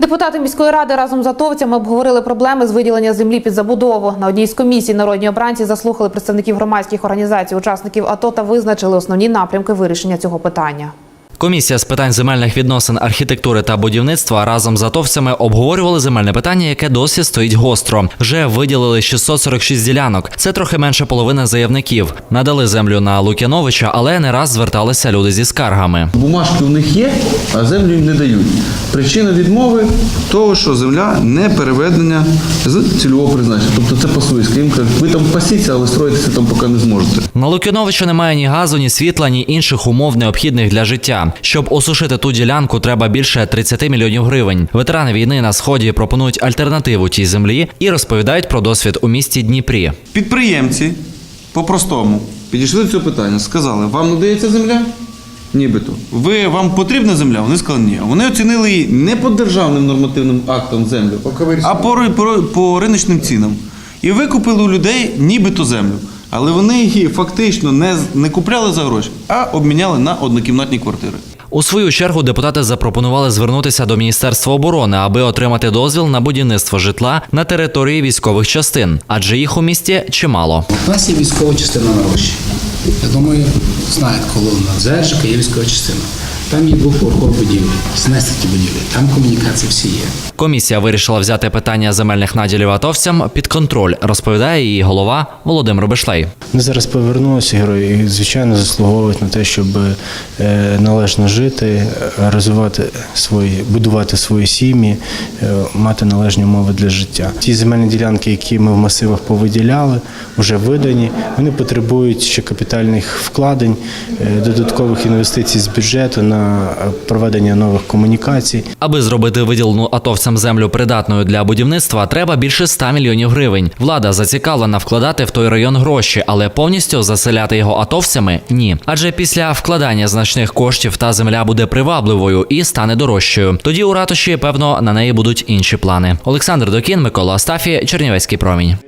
Депутати міської ради разом з атовцями обговорили проблеми з виділення землі під забудову. На одній з комісій народні обранці заслухали представників громадських організацій, учасників АТО та визначили основні напрямки вирішення цього питання. Комісія з питань земельних відносин, архітектури та будівництва разом з атовцями обговорювали земельне питання, яке досі стоїть гостро. Вже виділили 646 ділянок. Це трохи менше половини заявників. Надали землю на Лук'яновича, але не раз зверталися люди зі скаргами. Бумажки у них є, а землю їм не дають. Причина відмови того, що земля не переведення з цільового призначення. Тобто це по-свойськи. Їм кажуть, ви там пасіться, але строїтися там поки не зможете. На Лук'яновича немає ні газу, ні світла, ні інших умов необхідних для життя. Щоб осушити ту ділянку, треба більше 30 мільйонів гривень. Ветерани війни на сході пропонують альтернативу тій землі і розповідають про досвід у місті Дніпрі. Підприємці по-простому підійшли до цього питання, сказали, вам надається земля? Нібито. Ви, вам потрібна земля? Вони сказали, ні. Вони оцінили її не по державним нормативним актам землю, а по, по, по риночним цінам. І викупили у людей нібито землю. Але вони її фактично не, з- не купляли за гроші, а обміняли на однокімнатні квартири. У свою чергу депутати запропонували звернутися до Міністерства оборони, аби отримати дозвіл на будівництво житла на території військових частин, адже їх у місті чимало. У нас є військова частина на Рощі. Я думаю, знають, коли у нас Зержика є військова частина. Там є двоповерхові будівлі, знести ті будівлі, там комунікації всі є. Комісія вирішила взяти питання земельних наділів атовцям під контроль, розповідає її голова Володимир Бешлей. Вони зараз повернулися герої і, звичайно, заслуговують на те, щоб е, належно жити, розвивати свої, будувати свої сім'ї, е, мати належні умови для життя. Ті земельні ділянки, які ми в масивах повиділяли, вже видані. Вони потребують ще капітальних вкладень, е, додаткових інвестицій з бюджету на е, проведення нових комунікацій. Аби зробити виділену атовцям землю придатною для будівництва, треба більше 100 мільйонів гривень. Влада зацікавлена вкладати в той район гроші, але повністю заселяти його атовцями ні. Адже після вкладання значних коштів та земля буде привабливою і стане дорожчою. Тоді у ратуші, певно, на неї будуть інші плани. Олександр Докін, Микола Астафі, Чернівецький промінь.